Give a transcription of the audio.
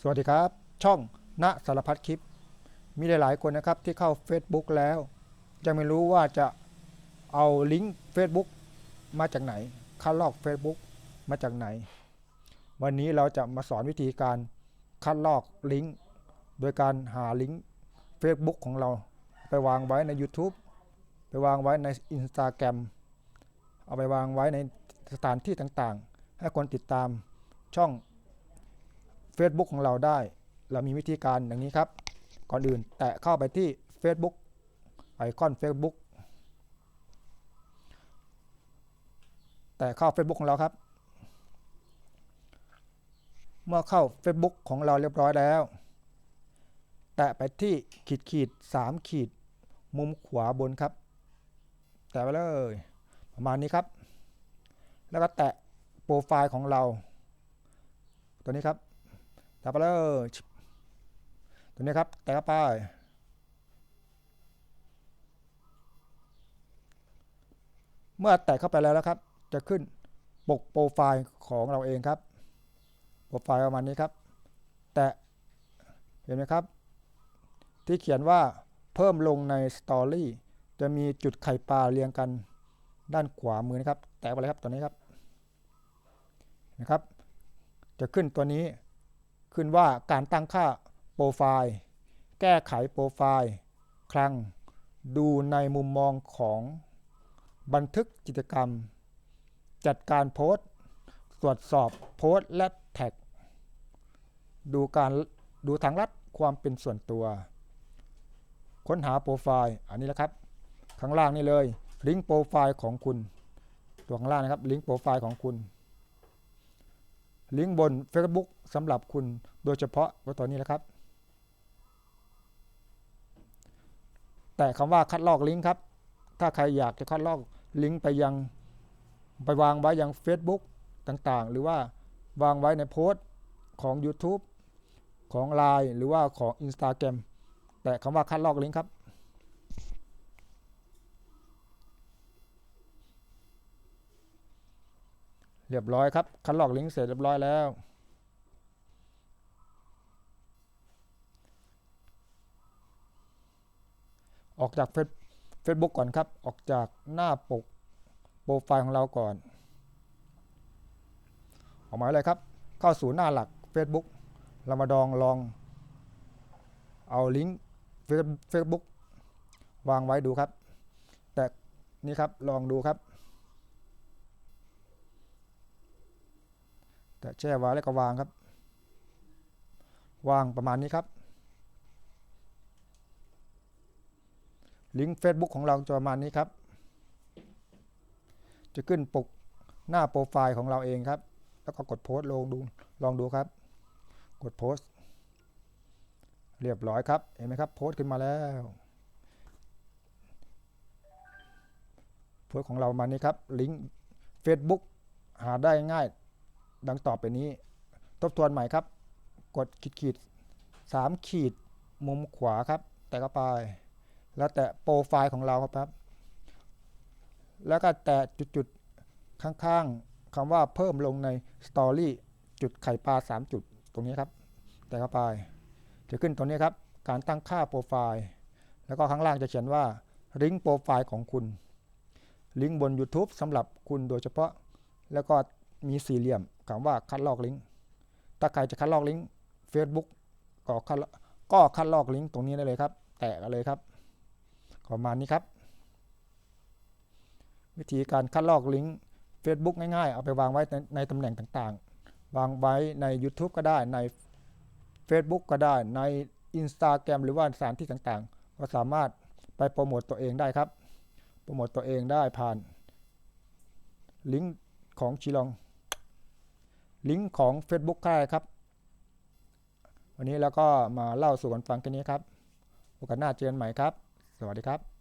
สวัสดีครับ ช่องณสารพัดคลิป มีหลาย ๆ คนนะครับที่เข้า Facebook แล้วยังไม่รู้ว่าจะเอาลิงก์ Facebook มาจากไหนคัดลอก Facebook มาจากไหน วันนี้เราจะมาสอนวิธีการคัดลอกลิงก์โดยการหาลิงก์ Facebook ของเราไปวางไว้ใน YouTube ไปวางไว้ใน Instagram เอาไปวางไว้ในสถานที่ต่างๆ ให้คนติดตามช่อง Facebook ของเราได้ เรามีวิธีการอย่างนี้ครับ ก่อนอื่นแตะเข้าไปที่ Facebook ไอคอน Facebook แตะเข้า Facebook ของเราครับ เมื่อเข้า Facebook ของเราเรียบร้อยแล้ว แตะไปที่ขีดขีดสามขีดมุมขวาบนครับ แตะไปเลย ประมาณนี้ครับ แล้วก็แตะโปรไฟล์ของเรา ตัวนี้ครับ ตะไปเลยตัวนี้ครับ แตะเข้าไปเมื่อแตะเข้าไปแล้วนะครับ จะขึ้นปกโปรไฟล์ของเราเองครับ โปรไฟล์ประมาณนี้ครับ แตะเห็นไหมครับ ที่เขียนว่าเพิ่มลงในสตอรี่จะมีจุดไข่ปลาเรียงกันด้านขวามือนะครับ แตะไปเลยครับตัวนี้ครับนะครับ จะขึ้นตัวนี้ ขึ้นว่าการตั้งค่าโปรไฟล์ แก้ไขโปรไฟล์ครั้ง ดูในมุมมองของบันทึกกิจกรรม จัดการโพสต์ ตรวจสอบโพสต์และแท็ก ดูการดูทางลัดความเป็นส่วนตัว ค้นหาโปรไฟล์ อันนี้แหละครับ ข้างล่างนี่เลย ลิงก์โปรไฟล์ของคุณตัวข้างล่างนะครับ ลิงก์โปรไฟล์ของคุณ ลิงก์บน Facebook สำหรับคุณโดยเฉพาะก็ตัวนี้แหละครับ แต่คำว่าคัดลอกลิงก์ครับ ถ้าใครอยากจะคัดลอกลิงก์ไปยังไปวางไว้ยัง Facebook ต่างๆ หรือว่าวางไว้ในโพสต์ของ YouTube ของ Line หรือว่าของ Instagram แต่คำว่าคัดลอกลิงก์ครับ เรียบร้อยครับ คัดลอกลิงก์เสร็จเรียบร้อยแล้ว ออกจากเฟซเฟซบุ๊กก่อนครับ ออกจากหน้าปกโปรไฟล์ของเราก่อน ออกมาเลยครับ เข้าสู่หน้าหลัก Facebook เรามาดองลองเอาลิงก์เฟซบุ๊กวางไว้ดูครับ แต่นี่ครับลองดูครับ แช่ไว้แล้วก็วางครับ วางประมาณนี้ครับ ลิงก์ Facebook ของเราจะประมาณนี้ครับ จะขึ้นปกหน้าโปรไฟล์ของเราเองครับ แล้วก็กดโพสต์ลงดูลองดูครับ กดโพสต์เรียบร้อยครับ เห็นไหมครับ โพสต์ขึ้นมาแล้ว โพสต์ของเรามานี้ครับ ลิงก์ Facebook หาได้ง่าย ดังต่อไปนี้ ทบทวนใหม่ครับ กดขีดขีดสามขีดมุมขวาครับ แต่เข้าไป แล้วแตะโปรไฟล์ของเราครับ แล้วก็แตะจุดๆ ข้างๆคำว่าเพิ่มลงในสตอรี่จุดไข่ปลา3 จุดตรงนี้ครับ แต่เข้าไป จะขึ้นตรงนี้ครับ การตั้งค่าโปรไฟล์ แล้วก็ข้างล่างจะเขียนว่าลิงก์โปรไฟล์ของคุณลิงก์บน YouTube สำหรับคุณโดยเฉพาะ แล้วก็ มีสี่เหลี่ยมคำว่าคัดลอกลิงก์ถ้าใครจะคัดลอกลิงก์ Facebook ก็คัดก็คัดลอกลิงก์ตรงนี้ได้เลยครับ แตะกันเลยครับประมาณนี้ครับ วิธีการคัดลอกลิงก์ Facebook ง่ายๆ เอาไปวางไว้ในในตำแหน่งต่างๆ วางไว้ใน YouTube ก็ได้ใน Facebook ก็ได้ใน Instagram หรือว่าสถานที่ต่างๆ ก็สามารถไปโปรโมตตัวเองได้ครับ โปรโมตตัวเองได้ผ่านลิงก์ของชิลอง ลิงก์ของ Facebook ค่ายครับ วันนี้แล้วก็มาเล่าสู่กันฟังแค่นี้ครับ โอกาสหน้าเจอกันใหม่ครับ สวัสดีครับ